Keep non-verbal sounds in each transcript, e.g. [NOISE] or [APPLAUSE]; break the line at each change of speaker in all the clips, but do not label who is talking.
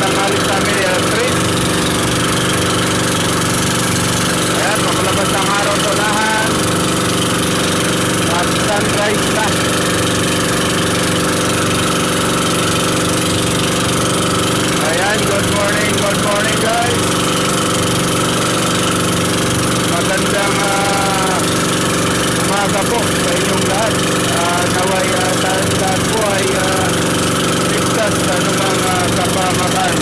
tanghali sa amin ay alas 3. Ayan, makalabas ng araw sa unahan. At sunrise na. Ayan, good morning, good morning guys. Magandang ah, umaga po sa inyong lahat. Uh, naway uh, tayong lahat po ay uh, ligtas sa anumang uh, kapamakan.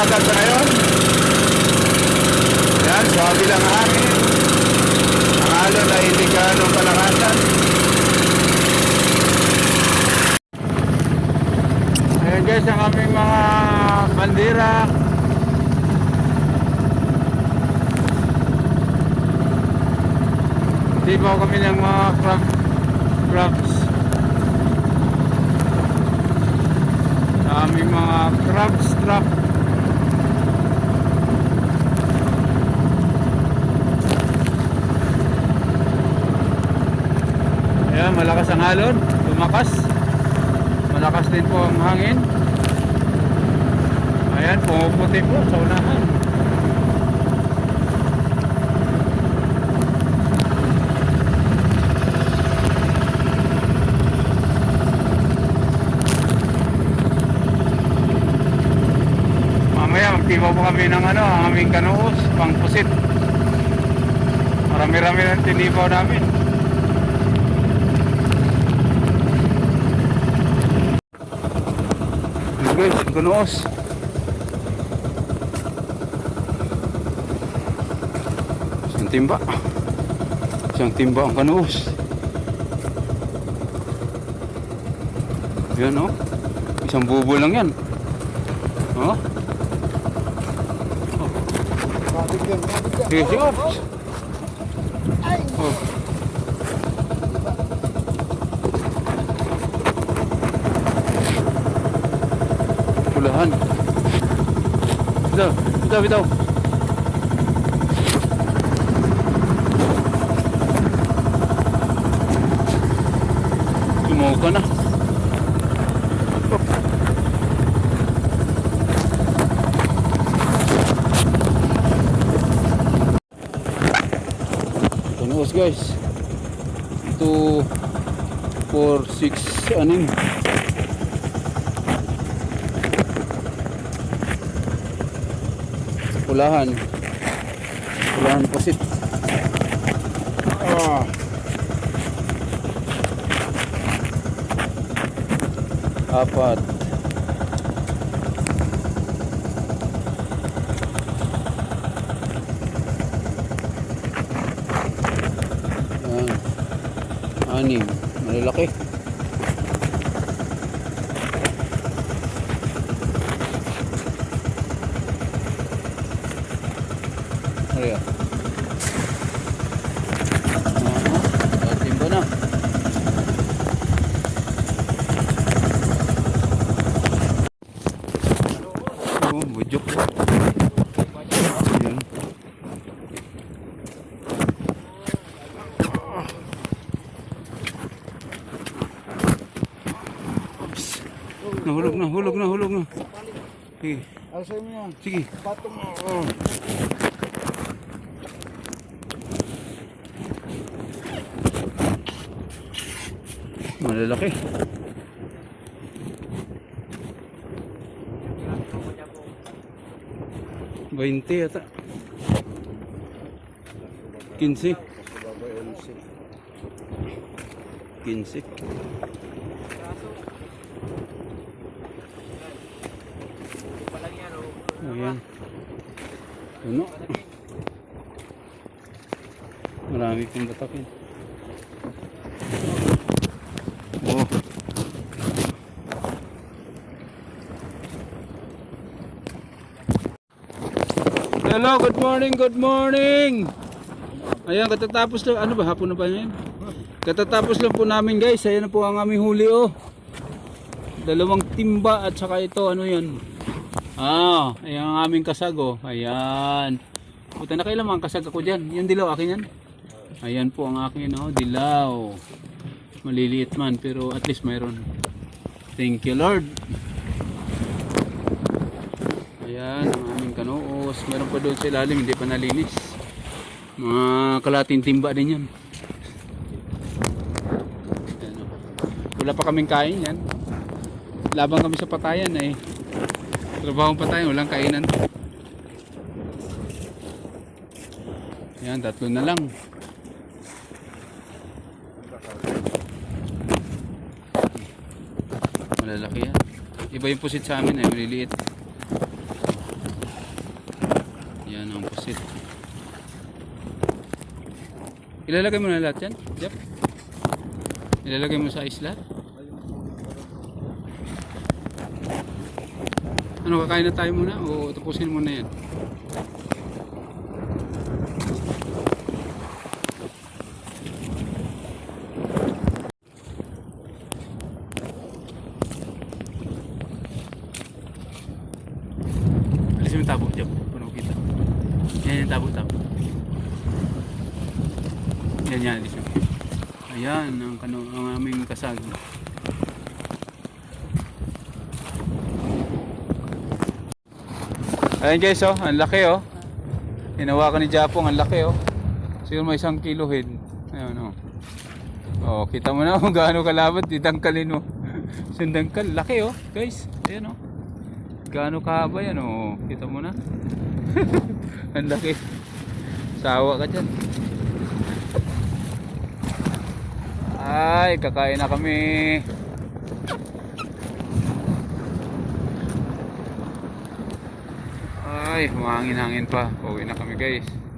Tapandagat sa ngayon? Yan, swabe lang ang hangin. Ang alon ay hindi ganong kalakasan. Ayan guys, ang aming mga bandera. Hindi pa kami ng mga crab, crabs. Aming mga crabs trap. Malakas ang alon, tumakas. Malakas din po ang hangin. Ayan, pumuputi po sa unahan. Mamaya magtiba po kami ng ano, ang aming kanuos, pang pusit. Marami-rami ng tinibaw namin. Guys, kanuos. Isang timba. Isang timba ang kanuos. Yan oh. Isang bubo lang yan. Oh.
Yan.
Sige, sige. kelelahan kita kita mau kan lah guys. Itu 4 6 aning Pulahan. Pulahan pasit. Ah. Apat. Yan. Anim. Malalaki. Ayan. Aha. Timba na. Oh, bujuk. Ayan. Oops. Nahulog na, hulog na, hulog na. Sige,
Alsay mo yan.
sige.
Patong mo.
Oh. Malalaki. Bainte yata. 15. 15. Ayan. Puno. Marami pong batakin. Oh. Hello, good morning, good morning. Ayan, katatapos lang. Ano ba, hapon na ba yan? Katatapos lang po namin guys. Ayan na po ang aming huli oh. Dalawang timba at saka ito ano yan. Ah, ayan ang aming kasag oh. Ayan. Puta na kailan ang kasag ako dyan. Yung dilaw akin yan. Ayan po ang akin oh. Dilaw. Maliliit man pero at least mayroon. Thank you Lord. Ayan ang aming kanoos. Meron pa doon sa ilalim hindi pa nalinis. Mga kalating timba din yan. Ayan, oh. Wala pa kaming kain yan. Labang kami sa patayan eh. Trabaho patayan, walang kainan. Yan, tatlo na lang. Malalaki yan. Iba yung pusit sa amin eh, maliliit. Yan ang pusit. Ilalagay mo na lahat yan? Yep. Ilalagay mo sa isla? Ano, kakain na tayo muna o tapusin mo na yan? Alis mo tabo, Jab. Puno kita. Yan yung tabo, tabo. Yan yan, alis mo. Ayan, ang, kano, ang aming kasag. Ayan guys, oh, ang laki oh. Hinawakan ni Japong, ang laki oh. Siguro may isang kilo head. Ayan oh. Oh, kita mo na kung gaano kalabot, didangkalin mo. Sundangkal, [LAUGHS] laki oh, guys. Ayan oh. Gaano kahaba yan oh. Kita mo na. [LAUGHS] ang laki. Sawa ka dyan. Ay, kakain na kami. Ay, humangin-hangin pa. Uwi na kami guys.